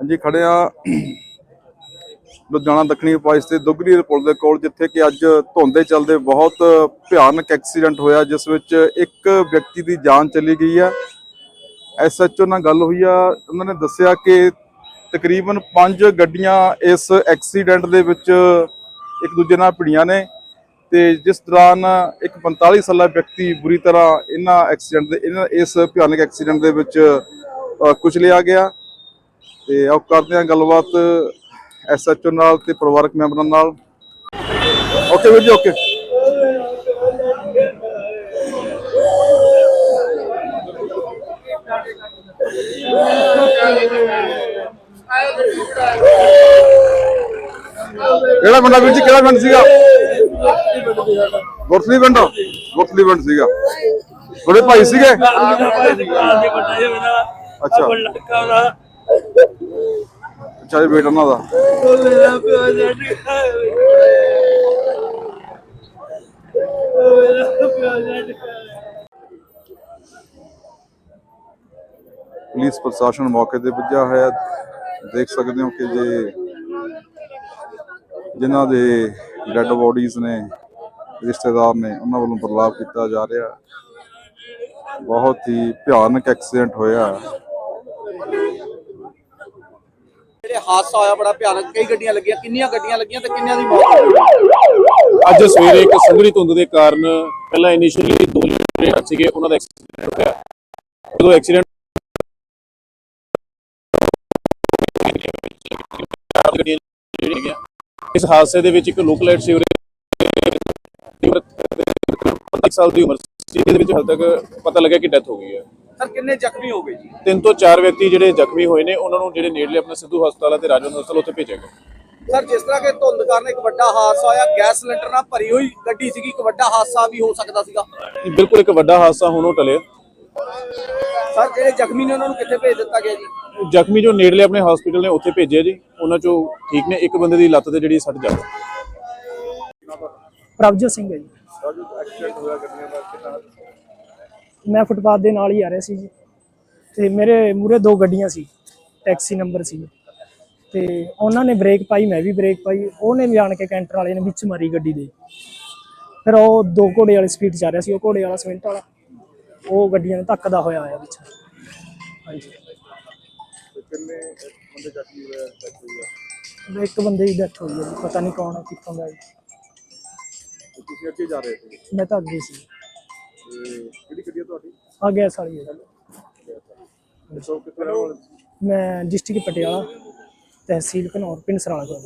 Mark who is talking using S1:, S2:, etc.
S1: ਹਾਂਜੀ ਖੜੇ ਆ ਲੁਧਿਆਣਾ ਦੱਖਣੀ ਉਪਾਇਸ ਤੇ ਦੁਗਰੀ ਪੁਲ ਦੇ ਕੋਲ ਜਿੱਥੇ ਕਿ ਅੱਜ ਧੁੰਦ ਦੇ ਚੱਲਦੇ ਬਹੁਤ ਭਿਆਨਕ ਐਕਸੀਡੈਂਟ ਹੋਇਆ ਜਿਸ ਵਿੱਚ ਇੱਕ ਵਿਅਕਤੀ ਦੀ ਜਾਨ ਚਲੀ ਗਈ ਹੈ। ਐਸਐਚਓ ਨਾਲ ਗੱਲ ਹੋਈ ਆ। ਉਹਨਾਂ ਨੇ ਦੱਸਿਆ ਕਿ ਤਕਰੀਬਨ 5 ਗੱਡੀਆਂ ਇਸ ਐਕਸੀਡੈਂਟ ਦੇ ਵਿੱਚ ਇੱਕ ਦੂਜੇ ਨਾਲ ਭਿੜੀਆਂ ਨੇ ਤੇ ਜਿਸ ਦੌਰਾਨ ਇੱਕ 45 ਸਾਲਾ ਵਿਅਕਤੀ ਬੁਰੀ ਤਰ੍ਹਾਂ ਇਹਨਾਂ ਐਕਸੀਡੈਂਟ ਦੇ ਇਹਨਾਂ ਇਸ ਭਿਆਨਕ ਐਕਸੀਡੈਂਟ ਦੇ ਵਿੱਚ ਅ, ਕੁਚਲਿਆ ਗਿਆ। ਤੇ ਆਓ ਕਰਦੇ ਹਾਂ ਗੱਲਬਾਤ ਐਸਐਚਓ ਨਾਲ ਤੇ ਪਰਿਵਾਰਕ ਮੈਂਬਰਾਂ ਨਾਲ। ਓਕੇ ਵੀਰ ਜੀ ਓਕੇ। ਕਿਹੜਾ ਆ ਵੀਰ ਜੀ ਕਿਹੜਾ ਪਿੰਡ ਸੀਗਾ? ਗੁਰਸਲੀ ਪਿੰਡ ਗੁਰਸਲੀ ਪਿੰਡ ਸੀਗਾ। ਤੁਹਾਡੇ ਭਾਈ ਸੀਗੇ? ਅੱਛਾ। ਅੱਛਾ ਬੇਟਾ ਉਹਨਾਂ ਦਾ। ਪੁਲਿਸ ਪ੍ਰਸ਼ਾਸਨ ਮੌਕੇ ਤੇ ਪੁੱਜਾ ਹੋਇਆ। ਦੇਖ ਸਕਦੇ ਹੋ ਕਿ ਜੇ ਜਿਨ੍ਹਾਂ ਦੇ ਡੈੱਡ ਬੋਡੀਜ਼ ਨੇ, ਰਿਸ਼ਤੇਦਾਰ ਨੇ, ਉਹਨਾਂ ਵੱਲੋਂ ਬਰਲਾਵ ਕੀਤਾ ਜਾ ਰਿਹਾ। ਬਹੁਤ ਹੀ ਭਿਆਨਕ ਐਕਸੀਡੈਂਟ ਹੋਇਆ। ਹੈ।
S2: ਹਾਦਸਾ ਹੋਇਆ ਬੜਾ ਭਿਆਨਕ, ਕਈ ਗੱਡੀਆਂ ਲੱਗੀਆਂ, ਕਿੰਨੀਆਂ ਗੱਡੀਆਂ ਲੱਗੀਆਂ ਤੇ ਕਿੰਨਿਆਂ ਦੀ ਮੌਤ
S3: ਅੱਜ ਸਵੇਰੇ ਇੱਕ ਸੰਘਣੀ ਧੁੰਦ ਦੇ ਕਾਰਨ ਪਹਿਲਾਂ ਇਨੀਸ਼ੀਅਲੀ ਦੋ ਜਿਹੜੇ ਸੀਗੇ, ਉਹਨਾਂ ਦਾ ਐਕਸੀਡੈਂਟ ਹੋਇਆ। ਜਦੋਂ ਐਕਸੀਡੈਂਟ ਇਸ ਹਾਦਸੇ ਦੇ ਵਿੱਚ ਇੱਕ ਲੋਕਲ ਲਾਈਟ ਸੀ ਇੱਕ ਸਾਲ ਦੀ ਉਮਰ ਸੀ। ਜਿਹਦੇ ਵਿੱਚ ਹਾਲ ਤੱਕ ਪਤਾ ਲੱਗਿਆ ਕਿ ਡੈਥ ਹੋ ਗਈ ਹੈ।
S2: ਸਰ ਕਿੰਨੇ ਜ਼ਖਮੀ ਹੋ ਗਏ ਜੀ?
S3: ਤਿੰਨ ਤੋਂ ਚਾਰ ਵਿਅਕਤੀ ਜਿਹੜੇ ਜ਼ਖਮੀ ਹੋਏ ਨੇ ਉਹਨਾਂ ਨੂੰ ਜਿਹੜੇ ਨੇੜਲੇ ਆਪਣੇ ਸਿੱਧੂ ਹਸਪਤਾਲ ਅਤੇ ਰਾਜਵੰਦ ਹਸਪਤਾਲ ਉੱਥੇ ਭੇਜਿਆ ਗਿਆ।
S2: ਸਰ ਜਿਸ ਤਰ੍ਹਾਂ ਕਿ ਧੁੰਦ ਕਾਰਨ ਇੱਕ ਵੱਡਾ ਹਾਦਸਾ ਹੋਇਆ ਗੈਸ ਸਿਲੰਡਰ ਨਾਲ ਭਰੀ ਹੋਈ ਗੱਡੀ ਸੀਗੀ ਇੱਕ ਵੱਡਾ ਹਾਦਸਾ ਵੀ ਹੋ ਸਕਦਾ ਸੀਗਾ।
S3: ਬਿਲਕੁਲ ਇੱਕ ਵੱਡਾ ਹਾਦਸਾ ਹੁਣ ਉਹ ਟਲਿਆ।
S2: ਸਰ ਜਿਹੜੇ ਜ਼ਖਮੀ ਨੇ ਉਹਨਾਂ ਨੂੰ ਕਿੱਥੇ ਭੇਜ ਦਿੱਤਾ ਗਿਆ ਜੀ?
S3: ਜ਼ਖਮੀ ਜੋ ਨੇੜਲੇ ਆਪਣੇ ਹਸਪੀਟਲ ਨੇ ਉੱਥੇ ਭੇਜਿਆ ਜੀ। ਉਹਨਾਂ ਚੋਂ ਠੀਕ ਨੇ ਇੱਕ ਬੰਦੇ ਦੀ ਲੱਤ ਤੇ ਜਿਹੜੀ ਸੱਟ ਜ਼ਿਆਦਾ
S4: ਪ੍ਰਭਜੋਤ ਸਿੰਘ ਹੈ ਜੀ। ਮੈਂ ਫੁੱਟਪਾਥ ਦੇ ਨਾਲ ਹੀ ਆ ਰਿਹਾ ਸੀ ਜੀ। ਤੇ ਮੇਰੇ ਮੂਰੇ ਦੋ ਗੱਡੀਆਂ ਸੀ ਟੈਕਸੀ ਨੰਬਰ ਸੀ। ਤੇ ਉਹਨਾਂ ਨੇ ਬ੍ਰੇਕ ਪਾਈ ਮੈਂ ਵੀ ਬ੍ਰੇਕ ਪਾਈ। ਉਹਨੇ ਵੀ ਆਣ ਕੇ ਕੈਂਟਰ ਵਾਲੇ ਨੇ ਵਿੱਚ ਮਾਰੀ ਗੱਡੀ ਦੇ। ਫਿਰ ਉਹ ਦੋ ਘੋੜੇ ਵਾਲੀ ਸਪੀਡ 'ਚ ਆ ਰਿਹਾ ਸੀ ਉਹ ਘੋੜੇ ਵਾਲਾ ਸਿਮੈਂਟ ਵਾਲਾ। ਉਹ ਗੱਡੀਆਂ ਨੇ ਧੱਕਦਾ ਹੋਇਆ ਆਇਆ ਵਿੱਚ। ਹਾਂਜੀ। ਕਿੰਨੇ ਬੰਦੇ ਜ਼ਖਮੀ ਹੋਏ ਇੱਕ ਬੰਦੇ ਦੀ ਡੈਥ ਹੋਈ ਹੈ ਪਤਾ ਨਹੀਂ ਕੌਣ ਹੈ ਕਿੱਥੋਂ ਦਾ ਜੀ
S1: ਤੁਸੀਂ ਅੱਗੇ ਜਾ ਰਹੇ ਸੀ?
S4: ਮੈਂ ਤਾਂ ਅੱਗੇ ਸੀ।
S1: ਕਿਹੜੀ ਗੱਡੀ ਆ ਤੁਹਾਡੀ
S4: ਆ ਗੈਸ ਵਾਲੀ ਹੈ ਜੀ
S1: ਦੱਸੋ ਕਿੱਥੇ ਰਹਿਣ ਵਾਲੇ? ਸੀ?
S4: ਮੈਂ ਡਿਸਟ੍ਰਿਕਟ ਪਟਿਆਲਾ ਤਹਿਸੀਲ ਘਨੌਰ ਪਿੰਡ ਸਰਾਲਾ ਤੋਂ